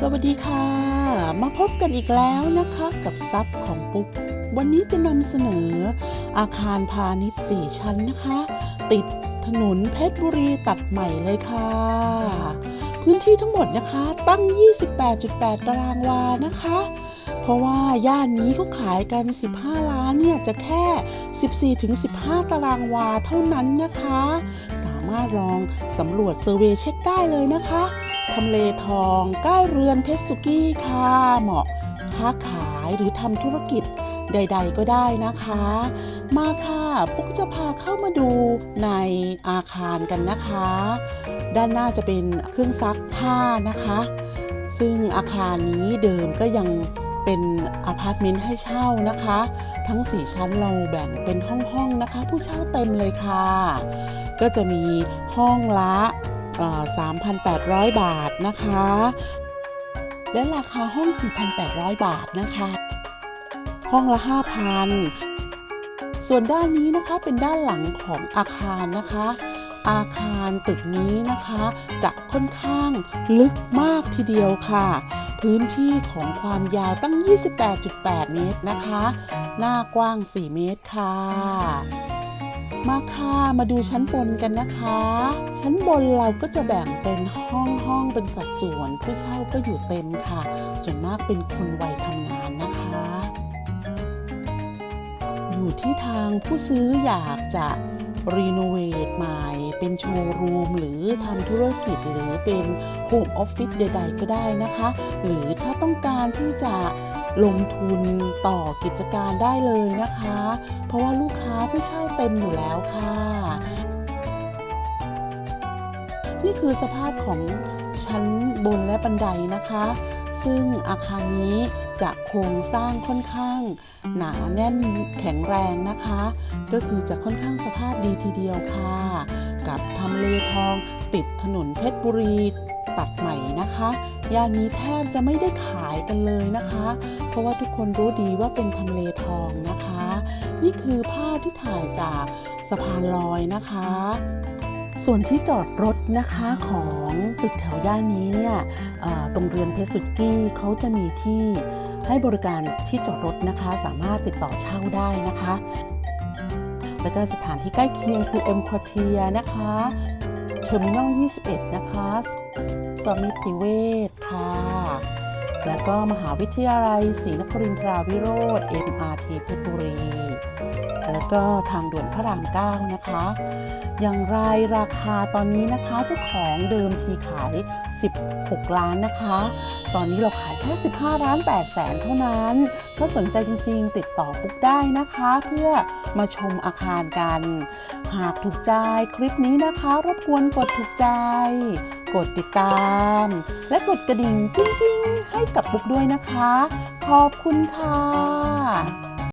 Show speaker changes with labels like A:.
A: สวัสดีค่ะ มาพบกันอีกแล้วนะคะกับซับของปุ๊ก วันนี้จะนำเสนอ อาคารพาณิชย์ 4 ชั้นนะคะ ติดถนนเพชรบุรีตัดใหม่เลยค่ะ พื้นที่ทั้งหมดนะคะตั้ง 28.8 ตารางวานะคะ เพราะว่าย่านนี้เขาขายกัน 15 ล้านเนี่ยจะแค่ 14-15 ตารางวาเท่านั้นนะคะ สามารถลองสำรวจเซอร์เวยเช็คได้เลยนะคะ ทำเลทองใกล้เรือนเพชรสุกี้ค่ะเหมาะค้าขายหรือทำธุรกิจใด ๆ ก็ได้นะคะ มาค่ะปุ๊กจะพาเข้ามาดูในอาคารกันนะคะ ด้านหน้าจะเป็นเครื่องซักผ้านะคะ ซึ่งอาคารนี้เดิมก็ยังเป็นอพาร์ตเมนต์ให้เช่านะคะ ทั้ง 4 ชั้นเราแบ่งเป็นห้อง ๆ นะคะ ผู้เช่าเต็มเลยค่ะ ก็จะมีห้องละ 3,800 บาทนะคะ และราคาห้อง 4,800 บาทนะคะ ห้องละ 5,000 ส่วนด้านนี้นะคะเป็นด้านหลังของอาคารนะคะ อาคารตึกนี้นะคะ จะค่อนข้างลึกมากทีเดียวค่ะ พื้นที่ของความยาวตั้ง 28.8 เมตรนะคะ หน้ากว้าง 4 เมตรค่ะ มาค่ะ มาดูชั้นบนกันนะคะ ชั้นบนเราก็จะแบ่งเป็นห้องห้องเป็นสัดส่วน ผู้เช่าก็อยู่เต็มค่ะ ส่วนมากเป็นคนวัยทำงานนะคะ อยู่ที่ทางผู้ซื้ออยากจะรีโนเวทใหม่เป็นโชว์รูม หรือทำธุรกิจหรือเป็นโฮมออฟฟิศใด ๆ ก็ได้นะคะ หรือถ้าต้องการที่จะ ลงทุนต่อกิจการได้เลยนะคะ เพราะว่าลูกค้าผู้เช่าเต็มอยู่แล้วค่ะ นี่คือสภาพของชั้นบนและบันไดนะคะ ซึ่งอาคารนี้จะโครงสร้างค่อนข้าง หนาแน่นแข็งแรงนะคะ ก็คือจะค่อนข้างสภาพดีทีเดียวค่ะ กับทำเลทองติดถนนเพชรบุรี ตัดใหม่นะคะย่านนี้แทบจะไม่ได้ขายกันเลยนะคะ เพราะว่าทุกคนรู้ดีว่าเป็นทำเลทองนะคะ นี่คือภาพที่ถ่ายจากสะพานลอยนะคะ ส่วนที่จอดรถนะคะของตึกแถวย่านนี้เนี่ยตรงเรือนเพชรสุกี้เขาจะมีที่ให้บริการที่จอดรถนะคะ สามารถติดต่อเช่าได้นะคะ แล้วก็สถานที่ใกล้เคียงคือ M Quartier นะคะเทอร์มินอล21 นะคะ สมิติเวชค่ะ แล้วก็มหาวิทยาลัยศรีนครินทราวิโรธ MRT เพชรบุรี แล้วก็ทางด่วนพระราม9นะคะ อย่างไรราคาตอนนี้นะคะเจ้าของเดิมทีขาย 16 ล้านนะคะ ตอนนี้เราขายแค่ 15ล้าน8แสนเท่านั้น ถ้าสนใจจริงๆ ติดต่อปุ๊กได้นะคะ เพื่อมาชมอาคารกัน หากถูกใจคลิปนี้นะคะ รบกวนกดถูกใจ กดติดตาม และกดกระดิ่งกิ้ง ให้กับบุ๊กด้วยนะคะ ขอบคุณค่ะ